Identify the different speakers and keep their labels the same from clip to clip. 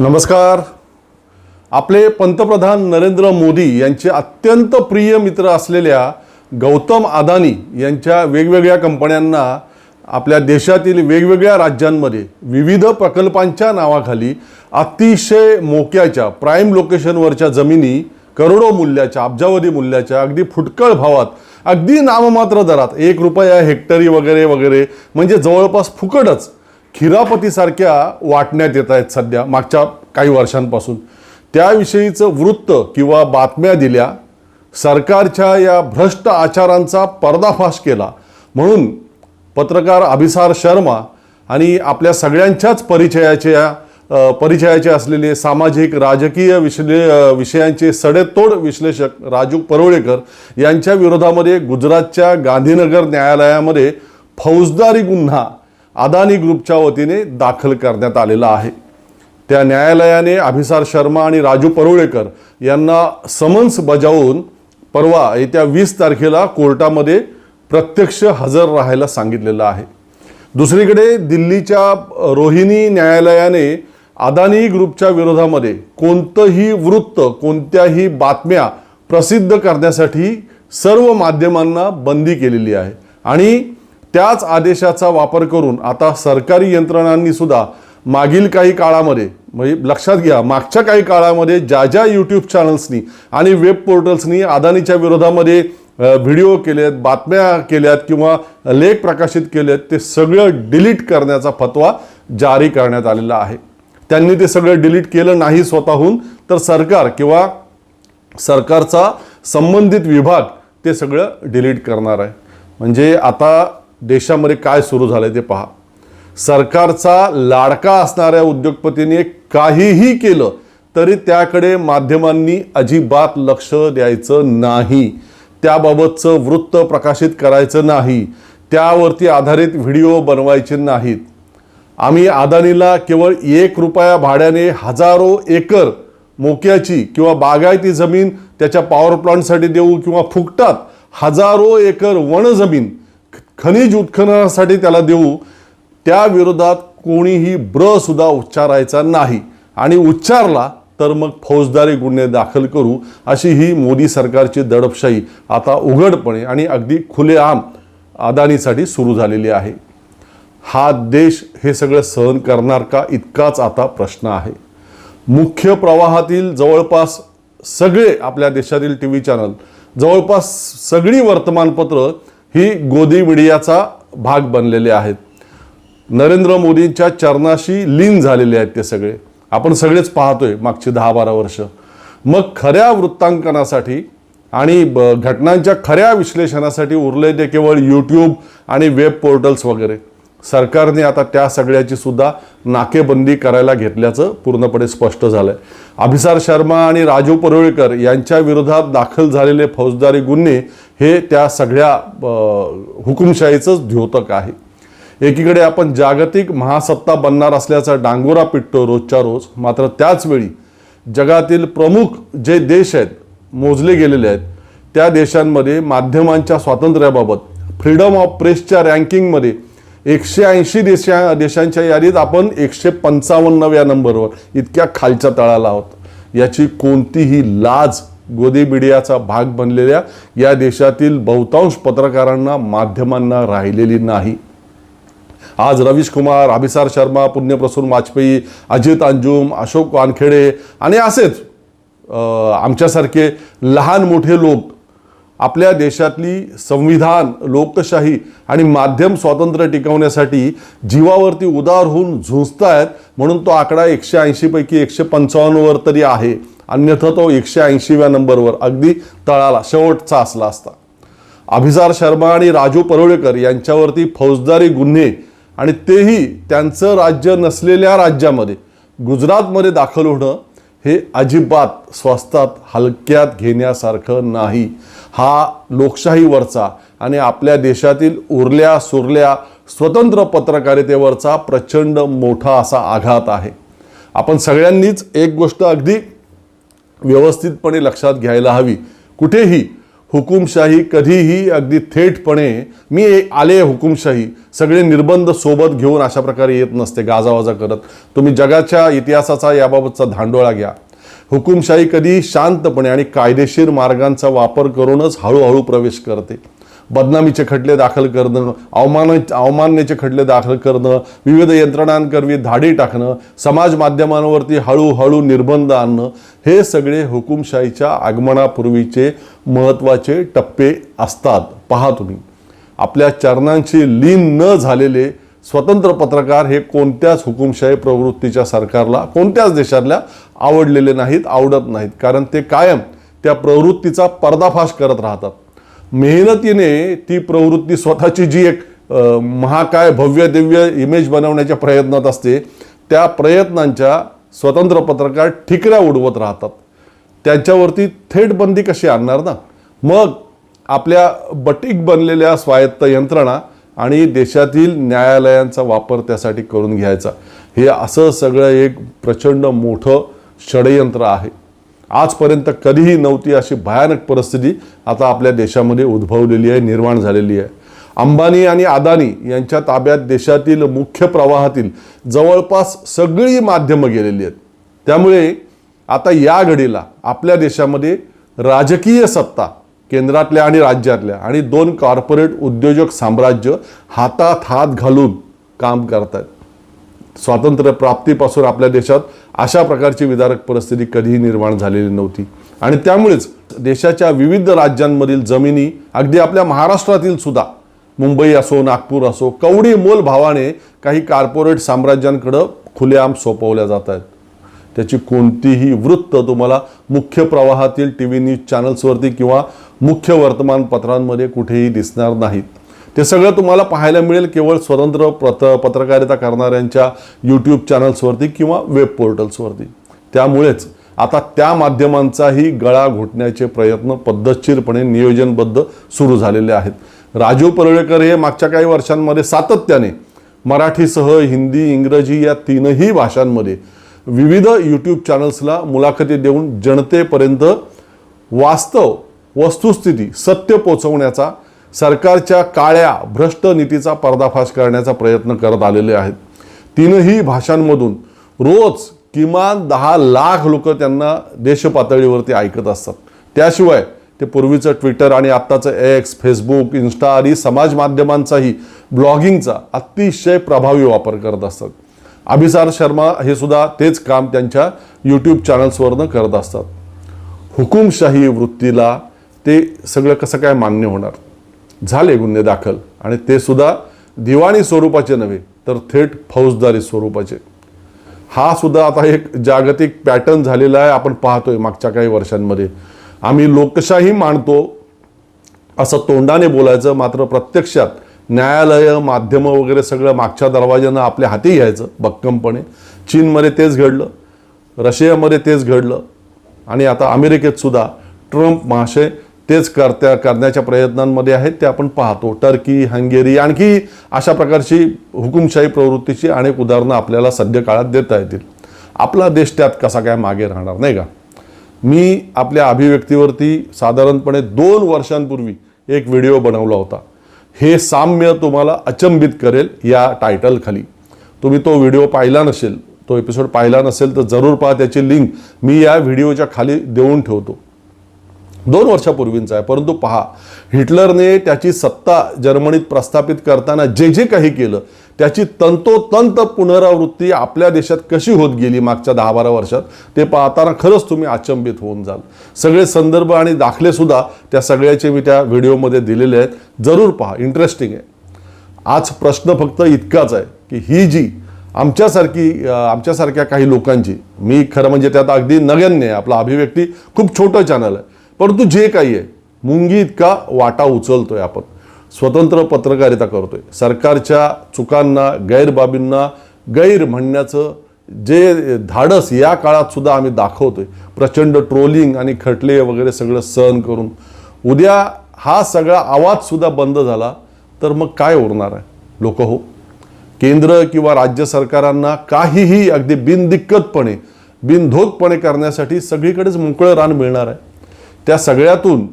Speaker 1: नमस्कार. आपले पंतप्रधान नरेंद्र मोदी यांचे अत्यंत प्रिय मित्र असलेल्या गौतम अदानी यांच्या वेगवेगळ्या कंपन्यांना आपल्या देशातील वेगवेगळ्या राज्यांमध्ये विविध प्रकल्पांच्या नावाखाली अतिशय मोक्याच्या प्राईम लोकेशनवरच्या जमिनी करोडो मूल्याच्या अब्जावधी मूल्याच्या अगदी फुटकळ भावात अगदी नाममात्र दरात एक रुपया हेक्टरी वगैरे वगैरे म्हणजे जवळपास फुकटच खिरापतीसारख्या वाटण्यात येत आहेत सध्या मागच्या काही वर्षांपासून. त्याविषयीचं वृत्त किंवा बातम्या दिल्या सरकारच्या या भ्रष्ट आचारांचा पर्दाफाश केला. म्हणून पत्रकार अभिसार शर्मा आणि आपल्या सगळ्यांच्याच परिचयाच्या परिचयाचे असलेले सामाजिक राजकीय विश्ले विषयांचे सडेतोड विश्लेषक राजू परोळेकर यांच्या विरोधामध्ये गुजरातच्या गांधीनगर न्यायालयामध्ये फौजदारी गुन्हा अदानी ग्रुपच्या वतीने दाखल करण्यात आलेला आहे. त्या न्यायालयाने अभिसार शर्मा आणि राजू परुळेकर यांना समन्स बजावून परवा येत्या वीस तारखेला कोर्टामध्ये प्रत्यक्ष हजर राहायला सांगितलेलं आहे. दुसरीकडे दिल्लीच्या रोहिणी न्यायालयाने अदानी ग्रुपच्या विरोधामध्ये कोणतंही वृत्त कोणत्याही बातम्या प्रसिद्ध करण्यासाठी सर्व माध्यमांना बंदी केलेली आहे. आणि त्याच आदेशाचा वापर करून आता सरकारी यंत्रणांनी सुद्धा मागील काही काळामध्ये म्हणजे लक्षात घ्या मागच्या काही काळामध्ये ज्या ज्या यूट्यूब चॅनल्सनी आणि वेब पोर्टल्सनी अदानीच्या विरोधामध्ये व्हिडिओ केलेत बातम्या केल्यात किंवा लेख प्रकाशित केलेत ते सगळं डिलीट करण्याचा फतवा जारी करण्यात आलेला आहे. त्यांनी ते सगळं डिलीट केलं नाही स्वतःहून तर सरकार किंवा सरकारचा संबंधित विभाग ते सगळं डिलीट करणार आहे. म्हणजे आता देशामध्ये काय सुरू झालं आहे ते पहा. सरकारचा लाडका असणाऱ्या उद्योगपतीने काहीही केलं तरी त्याकडे माध्यमांनी अजिबात लक्ष द्यायचं नाही. त्याबाबतचं वृत्त प्रकाशित करायचं नाही. त्यावरती आधारित व्हिडिओ बनवायचे नाहीत. आम्ही अदानीला केवळ एक रुपया भाड्याने हजारो एकर मोक्याची किंवा बागायती जमीन त्याच्या पॉवर प्लांटसाठी देऊ किंवा फुकटात हजारो एकर वन जमीन खनिज उत्खननासाठी त्याला देऊ त्या विरोधात कोणीही ब्र सुद्धा उच्चारायचा नाही. आणि उच्चारला तर मग फौजदारी गुन्हे दाखल करू अशी ही मोदी सरकारची दडपशाही आता उघडपणे आणि अगदी खुलेआम अदानीसाठी सुरू झालेली आहे. हा देश हे सगळं सहन करणार का इतकाच आता प्रश्न आहे. मुख्य प्रवाहातील जवळपास सगळे आपल्या देशातील टी व्ही चॅनल जवळपास सगळी वर्तमानपत्र ही गोदी मीडियाचा भाग बनलेले आहेत. नरेंद्र मोदींच्या चरणाशी लीन झालेले आहेत ते सगळे. आपण सगळेच पाहतोय मागची दहा बारा वर्ष. मग खऱ्या वृत्तांकनासाठी आणि घटनांच्या खऱ्या विश्लेषणासाठी उरले ते केवळ यूट्यूब आणि वेब पोर्टल्स वगैरे. सरकारने आता त्या सगळ्याची सुद्धा नाकेबंदी करायला घेतल्याचं पूर्णपणे स्पष्ट झालंय. अभिसार शर्मा आणि राजू परुळेकर यांच्या विरोधात दाखल झालेले फौजदारी गुन्हे हे त्या सगळ्या हुकुमशाहीचंच द्योतक आहे. एकीकडे आपण जागतिक महासत्ता बनणार असल्याचा डांगोरा पिटतो रोजच्या रोज मात्र त्याचवेळी जगातील प्रमुख जे देश आहेत मोजले गेलेले आहेत त्या देशांमध्ये माध्यमांच्या स्वातंत्र्याबाबत फ्रीडम ऑफ प्रेसच्या रँकिंगमध्ये एकशे ऐंशी देशा देशांच्या यादीत आपण एकशे पंचावन्नव्या नंबरवर इतक्या खालच्या तळाला आहोत. याची कोणतीही लाज गोदी मीडियाचा भाग बनलेल्या या देशातील बहुतांश पत्रकारांना माध्यमांना राहिलेली नाही. आज रवीश कुमार अभिसार शर्मा पुण्यप्रसून वाजपेयी अजित अंजुम अशोक वानखेडे आणि असेच आमच्यासारखे लहान मोठे लोक आपल्या देशातली संविधान लोकशाही आणि माध्यम स्वातंत्र्य टिकवण्यासाठी जीवावरती उदार होऊन झुंजतायत म्हणून तो आकडा एकशे ऐंशीपैकी एकशे पंचावन्नवर तरी आहे. अन्यथा तो एकशे ऐंशीव्या नंबरवर अगदी तळाला शेवटचा असला असता. अभिसार शर्मा आणि राजू परुळेकर यांच्यावरती फौजदारी गुन्हे आणि तेही त्यांचं राज्य नसलेल्या राज्यामध्ये गुजरातमध्ये दाखल होणं हे अजिबात स्वस्तात हलक्यात घेण्यासारखं नाही. हा लोकशाहीवरचा आणि आपल्या देशातील उरल्या सुरल्या स्वतंत्र पत्रकारितेवरचा प्रचंड मोठा असा आघात आहे. आपण सगळ्यांनीच एक गोष्ट अगदी व्यवस्थितपणे लक्षात घ्यायला हवी. कुठेही हुकुमशाही कधीही अगदी थेटपणे मी आले हुकुमशाही सगळे निर्बंध सोबत घेऊन अशा प्रकारे येत नसते गाजावाजा करत. तुम्ही जगाच्या इतिहासाचा याबाबतचा धांडोळा घ्या. हुकुमशाही कधी शांतपणे आणि कायदेशीर मार्गांचा वापर करूनच हळूहळू प्रवेश करते. बदनामीचे खटले दाखल करणं अवमान अवमाननेचे खटले दाखल करणं विविध यंत्रणांकरवी धाडी टाकणं समाज माध्यमांवरती हळूहळू निर्बंध आणणं हे सगळे हुकुमशाहीच्या आगमनापूर्वीचे महत्त्वाचे टप्पे असतात. पहा तुम्ही. आपल्या चरणांशी लीन न झालेले स्वतंत्र पत्रकार हे कोणत्याच हुकुमशाही प्रवृत्तीच्या सरकारला कोणत्याच देशातल्या आवडलेले नाहीत आवडत नाहीत. कारण ते कायम त्या प्रवृत्तीचा पर्दाफाश करत राहतात. मेहनतीने ती प्रवृत्ती स्वतःची जी एक महाकाय भव्य दिव्य इमेज बनवण्याच्या प्रयत्नात असते त्या प्रयत्नांच्या स्वतंत्र पत्रकार ठिकऱ्या उडवत राहतात. त्यांच्यावरती थेट बंदी कशी आणणार ना? मग आपल्या बटीक बनलेल्या स्वायत्त यंत्रणा आणि देशातील न्यायालयांचा वापर त्यासाठी करून घ्यायचा. हे असं सगळं एक प्रचंड मोठं षडयंत्र आहे. आजपर्यंत कधीही नव्हती अशी भयानक परिस्थिती आता आपल्या देशामध्ये उद्भवलेली आहे निर्माण झालेली आहे. अंबानी आणि अदानी यांच्या ताब्यात देशातील मुख्य प्रवाहातील जवळपास सगळी माध्यमं गेलेली आहेत. त्यामुळे आता या घडीला आपल्या देशामध्ये राजकीय सत्ता केंद्रातल्या आणि राज्यातल्या आणि दोन कॉर्पोरेट उद्योजक साम्राज्य हातात हात घालून काम करतात स्वातंत्र्य प्राप्तीपासून आपल्या देशात अशा प्रकारची विदारक परिस्थिती कधीही निर्माण झालेली नव्हती. आणि त्यामुळेच देशाच्या विविध राज्यांमधील जमिनी अगदी आपल्या महाराष्ट्रातील सुद्धा मुंबई असो नागपूर असो कवडी मोल भावाने काही कॉर्पोरेट साम्राज्यांकडं खुलेआम सोपवल्या जात आहेत त्याची कोणतीही वृत्त तुम्हाला मुख्य प्रवाहातील टी व्ही न्यूज चॅनल्सवरती किंवा मुख्य वर्तमानपत्रांमध्ये कुठेही दिसणार नाहीत. ते सगळं तुम्हाला पाहायला मिळेल केवळ स्वतंत्र प्रत पत्रकारिता करणाऱ्यांच्या यूट्यूब चॅनल्सवरती किंवा वेब पोर्टल्सवरती त्यामुळेच आता त्या माध्यमांचाही गळा घोटण्याचे प्रयत्न पद्धतशीरपणे नियोजनबद्ध सुरू झालेले आहेत. राजू परुळेकर हे मागच्या काही वर्षांमध्ये सातत्याने मराठीसह हिंदी इंग्रजी या तीनही भाषांमध्ये विविध यूट्यूब चॅनल्सला मुलाखती देऊन जनतेपर्यंत वास्तव वस्तुस्थिती सत्य पोचवण्याचा सरकारच्या काळ्या भ्रष्ट नीतीचा पर्दाफाश करण्याचा प्रयत्न करत आलेले आहेत. तीनही भाषांमधून रोज किमान दहा लाख लोक त्यांना देशपातळीवरती ऐकत असतात. त्याशिवाय ते पूर्वीचं ट्विटर आणि आत्ताचं एक्स फेसबुक इन्स्टा आदी समाज माध्यमांचाही ब्लॉगिंगचा अतिशय प्रभावी वापर करत असतात. अभिसार शर्मा हे सुद्धा तेच काम त्यांच्या यूट्यूब चॅनल्सवरनं करत असतात. हुकुमशाही वृत्तीला ते सगळं कसं काय मान्य होणार? झाले गुन्हे दाखल. आणि ते सुद्धा दिवाणी स्वरूपाचे नव्हे तर थेट फौजदारी स्वरूपाचे. हा सुद्धा आता एक जागतिक पॅटर्न झालेला आहे आपण पाहतोय मागच्या काही वर्षांमध्ये. आम्ही लोकशाही मानतो असं तोंडाने बोलायचं मात्र प्रत्यक्षात न्यायालय माध्यमं वगैरे सगळं मागच्या दरवाज्यानं आपल्या हाती घ्यायचं भक्कमपणे. चीनमध्ये तेच घडलं रशियामध्ये तेच घडलं. आणि आता अमेरिकेत सुद्धा ट्रम्प महाशय तेच करत्या करण्याच्या प्रयत्नांमध्ये आहेत ते आपण पाहतो. टर्की हंगेरी आणखी अशा प्रकारची हुकुमशाही प्रवृत्तीची अनेक उदाहरणं आपल्याला सध्या काळात देता येतील. आपला देश त्यात कसा काय मागे राहणार नाही का? मी आपल्या अभिव्यक्तीवरती साधारणपणे दोन वर्षांपूर्वी एक व्हिडिओ बनवला होता. हे साम्य तुम्हाला अचंबित करेल या टायटलखाली. तुम्ही तो व्हिडिओ पाहिला नसेल तो एपिसोड पाहिला नसेल तर जरूर पहा त्याची लिंक मी या व्हिडिओच्या खाली देऊन ठेवतो. दोन वर्षापूर्वींचा आहे. परंतु पहा हिटलरने त्याची सत्ता जर्मनीत प्रस्थापित करताना जे जे काही केलं त्याची तंतोतंत पुनरावृत्ती आपल्या देशात कशी होत गेली मागच्या दहा बारा वर्षात ते पाहताना खरंच तुम्ही अचंबित होऊन जाल. सगळे संदर्भ आणि दाखले सुद्धा त्या सगळ्याचे मी त्या व्हिडिओमध्ये दिलेले आहेत. जरूर पहा इंटरेस्टिंग आहे. आज प्रश्न फक्त इतकाच आहे की ही जी आमच्यासारखी आमच्यासारख्या काही लोकांची मी खरं म्हणजे त्यात अगदी नगण्य आहे. आपला अभिव्यक्ती खूप छोटं चॅनल आहे. परंतु जे काही आहे मुंगी इतका वाटा उचलतोय आपण. स्वतंत्र पत्रकारिता करतोय. सरकारच्या चुकांना गैरबाबींना गैर म्हणण्याचं जे धाडस या काळात सुद्धा आम्ही दाखवतोय. प्रचंड ट्रोलिंग आणि खटले वगैरे सगळं सहन करून. उद्या हा सगळा आवाज सुद्धा बंद झाला तर मग काय उरणार आहे? लोक हो. केंद्र किंवा राज्य सरकारांना काहीही अगदी बिनदिक्कतपणे बिनधोकपणे करण्यासाठी सगळीकडेच मोकळं रान मिळणार आहे. त्या सगळ्यातून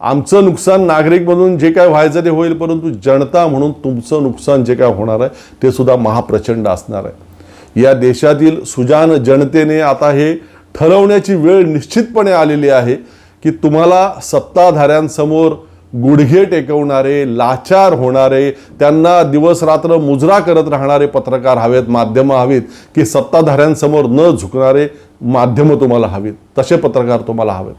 Speaker 1: आमचं नुकसान नागरिक म्हणून जे काय व्हायचं ते होईल परंतु जनता म्हणून तुमचं नुकसान जे काय होणार आहे ते सुद्धा महाप्रचंड असणार आहे. या देशातील सुजान जनतेने आता हे ठरवण्याची वेळ निश्चितपणे आलेली आहे की तुम्हाला सत्ताधाऱ्यांसमोर गुडघे टेकवणारे लाचार होणारे त्यांना दिवस रात्र मुजरा करत राहणारे पत्रकार हवेत माध्यमं हवीत की सत्ताधाऱ्यांसमोर न झुकणारे माध्यमं तुम्हाला हवीत तसे पत्रकार तुम्हाला हवेत.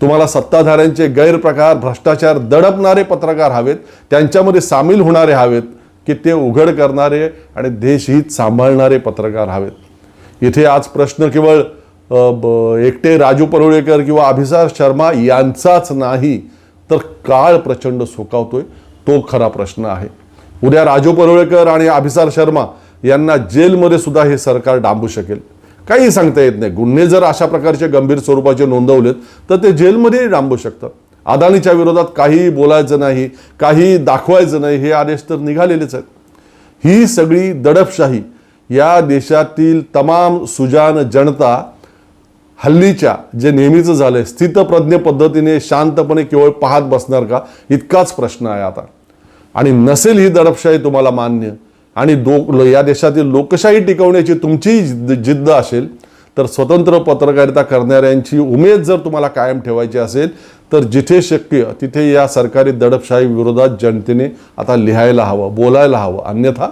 Speaker 1: तुम्हाला सत्ताधाऱ्यांचे गैरप्रकार भ्रष्टाचार दडपणारे पत्रकार हवेत त्यांच्यामध्ये सामील होणारे हवेत की ते उघड करणारे आणि देशहित सांभाळणारे पत्रकार हवेत. इथे आज प्रश्न केवळ एकटे राजू परुळेकर किंवा अभिसार शर्मा यांचाच नाही तर काळ प्रचंड सोकावतोय तो खरा प्रश्न आहे. उद्या राजू परुळेकर आणि अभिसार शर्मा यांना जेलमध्ये सुद्धा हे सरकार डांबू शकेल. काही सांगता येत नाही. गुन्हे जर अशा प्रकारचे गंभीर स्वरूपाचे नोंदवलेत तर ते जेलमध्येही डांबू शकतात अदानीच्या विरोधात काही बोलायचं नाही काही दाखवायचं नाही हे आदेश तर निघालेलेच आहेत. ही सगळी दडपशाही या देशातील तमाम सुजान जनता हल्लीच्या जे नेहमीचं झालंय स्थितप्रज्ञ पद्धतीने शांतपणे केवळ पाहत बसणार का? इतकाच प्रश्न आहे आता. आणि नसेल ही दडपशाही तुम्हाला मान्य आणि दो या देशातील लोकशाही टिकवण्याची तुमची जिद्द जिद्द असेल तर स्वतंत्र पत्रकारिता करणाऱ्यांची उमेद जर तुम्हाला कायम ठेवायची असेल तर जिथे शक्य तिथे या सरकारी दडपशाही विरोधात जनतेने आता लिहायला हवं बोलायला हवं. अन्यथा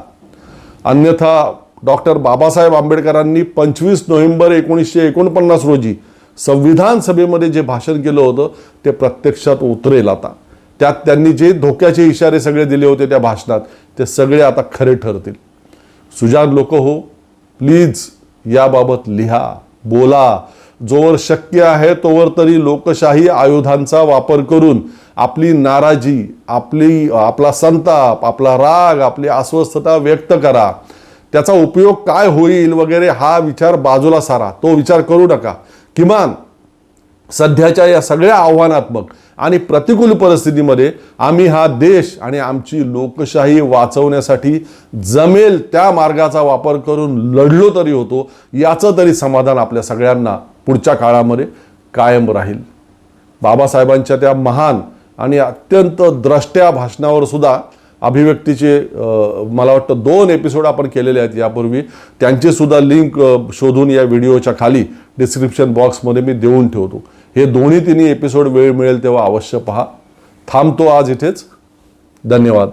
Speaker 1: अन्यथा डॉक्टर बाबासाहेब आंबेडकरांनी पंचवीस नोव्हेंबर एकोणीसशे एकोणपन्नास रोजी संविधान सभेमध्ये जे भाषण केलं होतं ते प्रत्यक्षात उतरेल आता. त्यात त्यांनी जे धोक्याचे इशारे सगळे दिले होते त्या भाषणात ते सगळे आता खरे ठरतील. सुजान लोक हो प्लीज याबाबत लिहा बोला. जोवर शक्य आहे तोवर तरी लोकशाही आयुधांचा वापर करून आपली नाराजी आपली आपला संताप आपला राग आपली अस्वस्थता व्यक्त करा. त्याचा उपयोग काय होईल वगैरे हा विचार बाजूला सारा. तो विचार करू नका. किमान सध्याच्या या सगळ्या आव्हानात्मक आणि प्रतिकूल परिस्थितीमध्ये आम्ही हा देश आणि आमची लोकशाही वाचवण्यासाठी जमेल त्या मार्गाचा वापर करून लढलो तरी होतो याचं तरी समाधान आपल्या सगळ्यांना पुढच्या काळामध्ये कायम राहील. बाबासाहेबांच्या त्या महान आणि अत्यंत द्रष्ट्या भाषणावर सुद्धा अभिव्यक्तीचे मला वाटतं दोन एपिसोड आपण केलेले आहेत यापूर्वी. त्यांचेसुद्धा लिंक शोधून या व्हिडिओच्या खाली डिस्क्रिप्शन बॉक्समध्ये मी देऊन ठेवतो. हे दोन्ही तिन्ही एपिसोड वेळ मिळेल तेव्हा अवश्य पहा. थांबतो आज इथेच. धन्यवाद.